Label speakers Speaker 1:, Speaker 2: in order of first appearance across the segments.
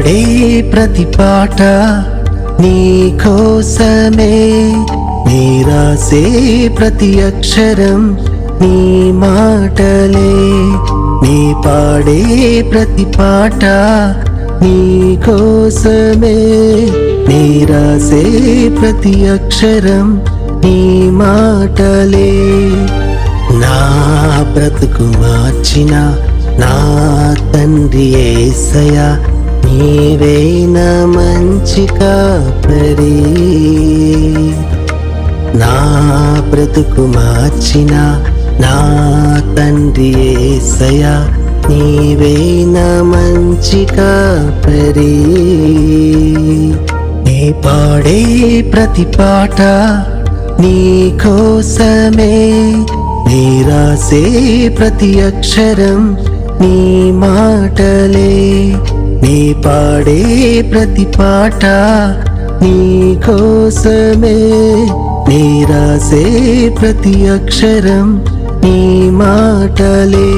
Speaker 1: పాడే ప్రతి పాట నీ కోసమే నీ రాసే ప్రతి అక్షరం నీ మాటలే. నీ పాడే ప్రతి పాట నీ కోసమే నీ రాసే ప్రతి అక్షరం నీ మాటలే. నా బ్రతుకు మార్చిన నా తండ్రి ఏసయా నీవేనా మంచి కాపరి? నా బ్రతుకు మార్చిన నా తండ్రి ఏసయా నీవేనా మంచి కాపరి? నీ పాడే ప్రతి పాట నీ కోసమే. నీ రాసే ప్రతి అక్షరం నీ మాటలే. నీ పాడే ప్రతి పాట నీ కోసమే. నీ రాసే ప్రతి అక్షరం నీ మాటలే.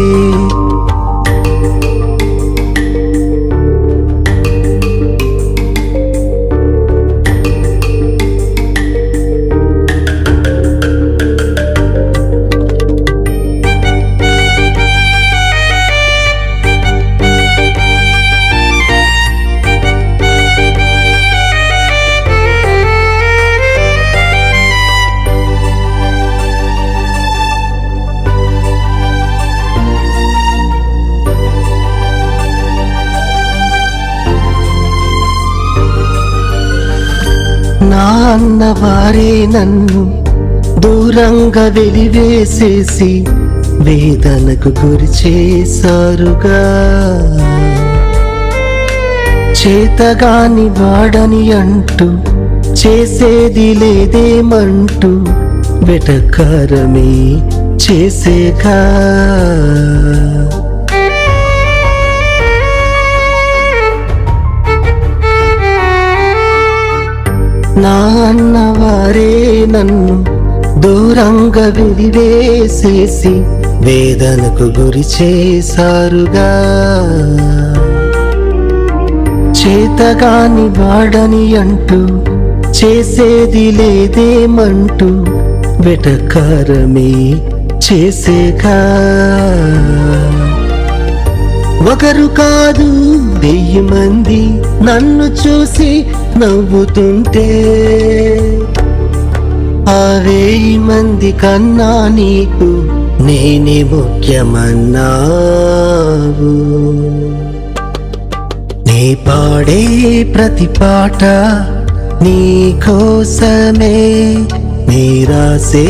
Speaker 1: నాన్న నన్ను దూరంగా వెలివేసేసి వేదనకు గురి చేశారుగా. చేతగాని వాడని అంటూ చేసేది లేదేమంటూ వెటకారమే చేసేగా. నా అన్నవారే నన్ను దూరంగా విడివేసేసి వేదనకు గురి చేశారుగా. చేతగాని వాడని అంటూ చేసేది లేదేమంటూ వెటకారమే చేసేగా. ఒకరు కాదు వెయ్యి మంది నన్ను చూసి నవ్వుతుంటే ఆ వెయ్యి మంది కన్నా నీకు నేనే ముఖ్యమన్నావు. నీ పాడే ప్రతి పాట నీ కోసమే నీ రాసే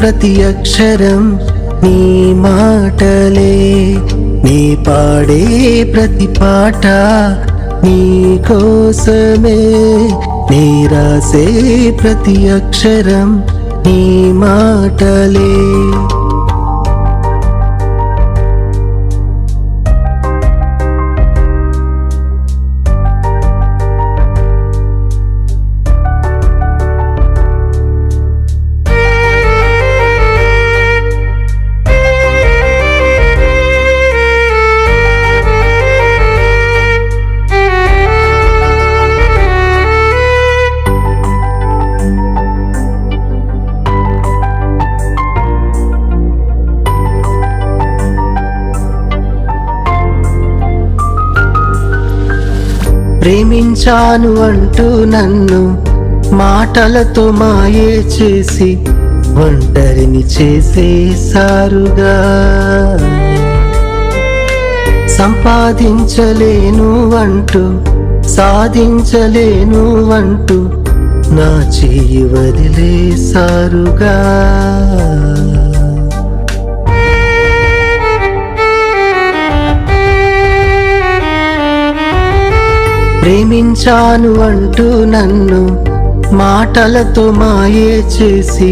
Speaker 1: ప్రతి అక్షరం నీ మాటలే. నీ పాడే ప్రతి పాట నీ కోసమే. నీ రాసే ప్రతి అక్షరం నీ మాటలే. ప్రేమించాను అంటూ నన్ను మాటలతో మాయే చేసి ఒంటరిని చేసేసారుగా సంపాదించలేను అంటూ సాధించలేను అంటూ నా చెయ్యి వదిలేసారుగా ప్రేమించాను అంటూ నన్ను మాటలతో మాయే చేసి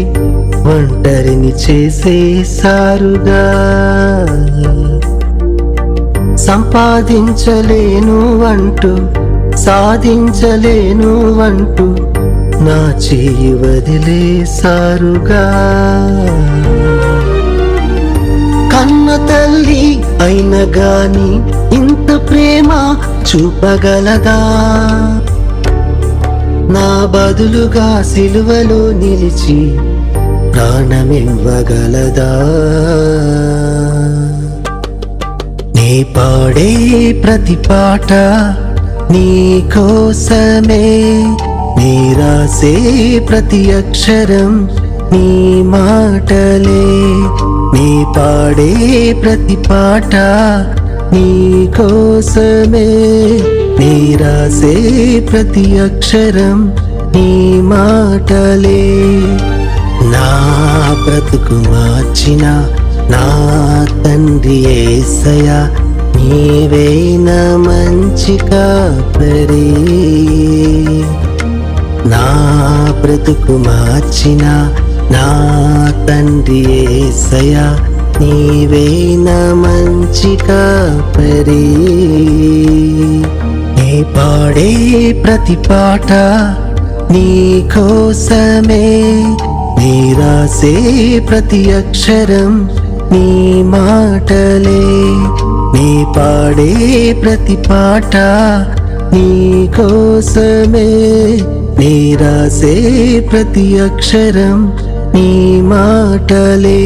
Speaker 1: ఒంటరిని చేసేసారుగా సంపాదించలేను అంటూ సాధించలేను అంటూ నా చేయి వదిలేసారుగా కన్న తల్లి అయిన గాని ఇంత ప్రేమ చూపగలదా? నా బదులుగా సిలువలో నిలిచి ప్రాణమివ్వగలదా? నీ పాడే ప్రతి పాట నీ కోసమే. నీ రాసే ప్రతి అక్షరం నీ మాటలే. నీ పాడే ప్రతి పాట నీ కోసమే నీ రాసే ప్రతి అక్షరం నీ మాటలే. నా బ్రతుకు మార్చిన నా తండ్రి ఏసయ నీవేన మంచి కాపరి. నా బ్రతుకు మార్చిన నా తండ్రి ఏసయ నీవే నా మంచి కాపరి నీ పాడే ప్రతి పాట నీ కోసమే. నీ రాసే ప్రతి అక్షరం నీ మాటలే. నీ పాడే ప్రతి పాట నీ కోసమే. నీ రాసే ప్రతి అక్షరం నీ మాటలే.